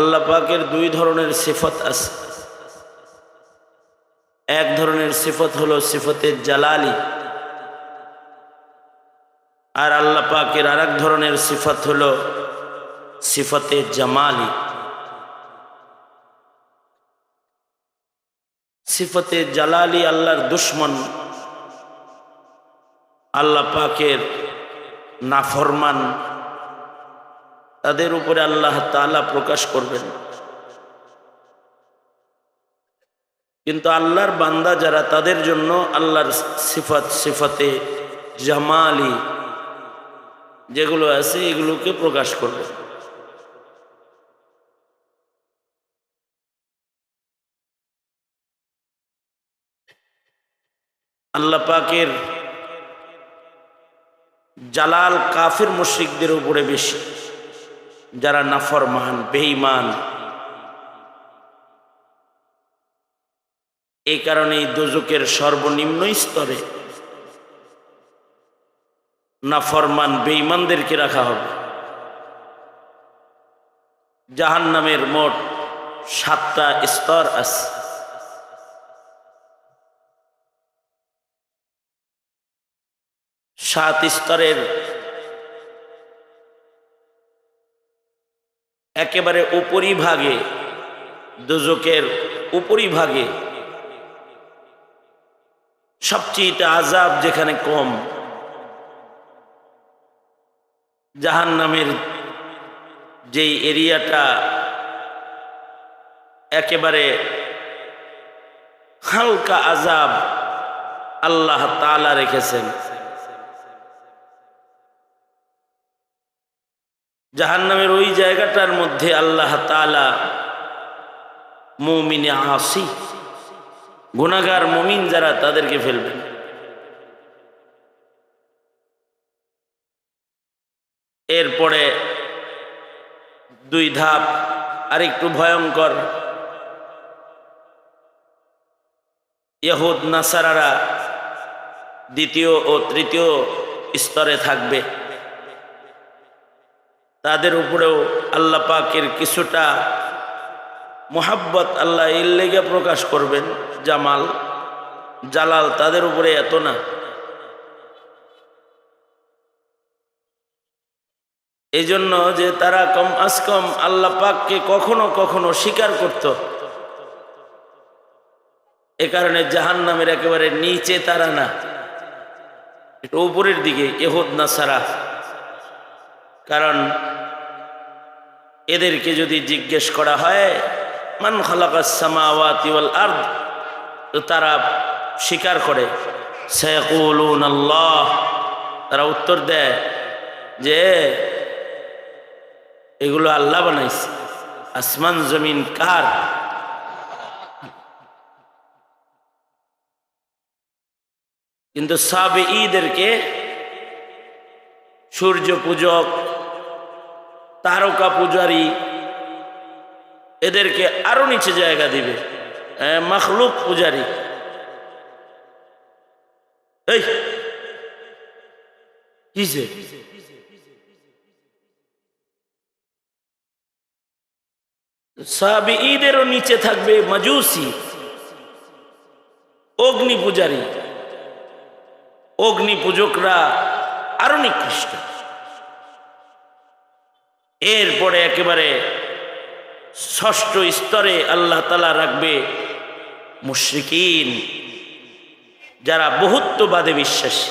আল্লাহ পাকের দুই ধরনের সিফত আছে। এক ধরনের সিফত হলো সিফতের জালালি। আর আল্লাহ পাকের আর এক ধরনের সিফত হলো সিফতে জামালি। সিফতে জালালি আল্লাহর দুশ্মন। আল্লাহ পাকের নাফরমান। তাদের উপরে আল্লাহ তাআলা প্রকাশ করবেন। কিন্তু আল্লাহর বান্দা যারা, তাদের জন্য আল্লাহর সিফত, সিফতে জামালি যেগুলো আছে, এগুলোকে প্রকাশ করবে। আল্লাহ পাকের জালাল কাফের মুশ্রিকদের উপরে বেশি। যারা নাফরমান, বেঈমান। এই কারণে দোজকের সর্বনিম্ন স্তরে নাফরমান, বেঈমানদেরকে রাখা হবে। জাহান নামের মোট সাতটা স্তর আছে। সাত স্তরের একেবারে উপরিভাগে, দুজকের উপরিভাগে। সবচেয়ে আজাব যেখানে কম জাহান নামের যেই এরিয়াটা একেবারে হালকা আজাব আল্লাহ তালা রেখেছেন। জাহান্নামের ওই জায়গাটার মধ্যে আল্লাহ তালা মৌমিনে আসি গুণাগার মমিন যারা তাদেরকে ফেলবেন। এরপরে দুই ধাপ, আরেকটু ভয়ঙ্কর। ইহুদ, নাসারারা দ্বিতীয় ও তৃতীয় স্তরে থাকবে। তাদের উপরেও আল্লাহ পাকের কিছুটা মোহাব্বত আল্লাহ এর লেগে প্রকাশ করবেন, জামাল, জালাল তাদের উপরে এত না। এই জন্য যে তারা কম আজ কম আল্লাহ পাককে কখনো কখনো স্বীকার করত। এ কারণে জাহান নামের একেবারে নিচে তারা না। একটু উপরের দিকে, এহদ না সারা কারণ এদেরকে যদি জিজ্ঞেস করা হয়, মান আর্দ? তো তারা স্বীকার করে, সায়াকুলুন আল্লাহ। তারা উত্তর দেয় যে, এগুলো আল্লাহ বানাইছে। আসমান, জমিন কার? কিন্তু সাবে ঈদেরকে সূর্য পূজক তারকা পূজারী এদেরকে আরও নিচে জায়গা দিবে। মখলুক পূজারী। এই নিচে থাকবে মাজুসি, অগ্নি পূজারী। অগ্নি পূজকরা আরও নিকৃষ্ট। এরপরে একেবারে ষষ্ঠ স্তরে আল্লাহ তালা রাখবে মুশ্রিকিন, যারা বহুত্ববাদে বিশ্বাসী।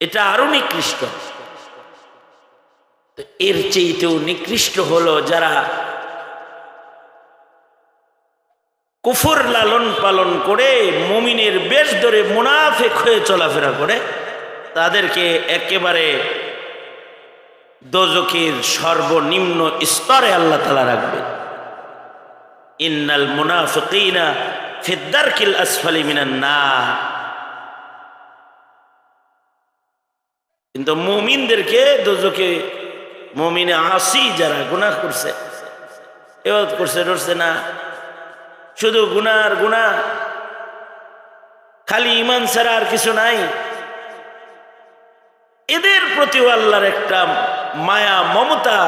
এটা আরও নিকৃষ্ট। এর চেয়েতেও নিকৃষ্ট হলো যারা কুফর লালন পালন করে, মমিনের বেশ ধরে মুনাফেক হয়ে চলাফেরা করে, তাদেরকে একেবারে দোজকের সর্বনিম্ন স্তরে আল্লাহ তালা রাখবে ইন্নাল মুনাফিকিনা ফিদ্দারকিল আসফালি মিনান না কিন্তু মুমিনদেরকে দোজকে মুমিনে আসি যারা গুনাহ করছে এবাদ করছে ডরছে না। শুধু গুনার গুণা খালি ইমান ছাড়া আর কিছু নাই। এদের প্রতিও আল্লাহর একটা মায়া মমতা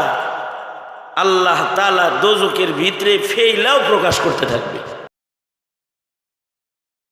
আল্লাহ তালা দোজকের ভিতরে ফেইলাও প্রকাশ করতে থাকবে।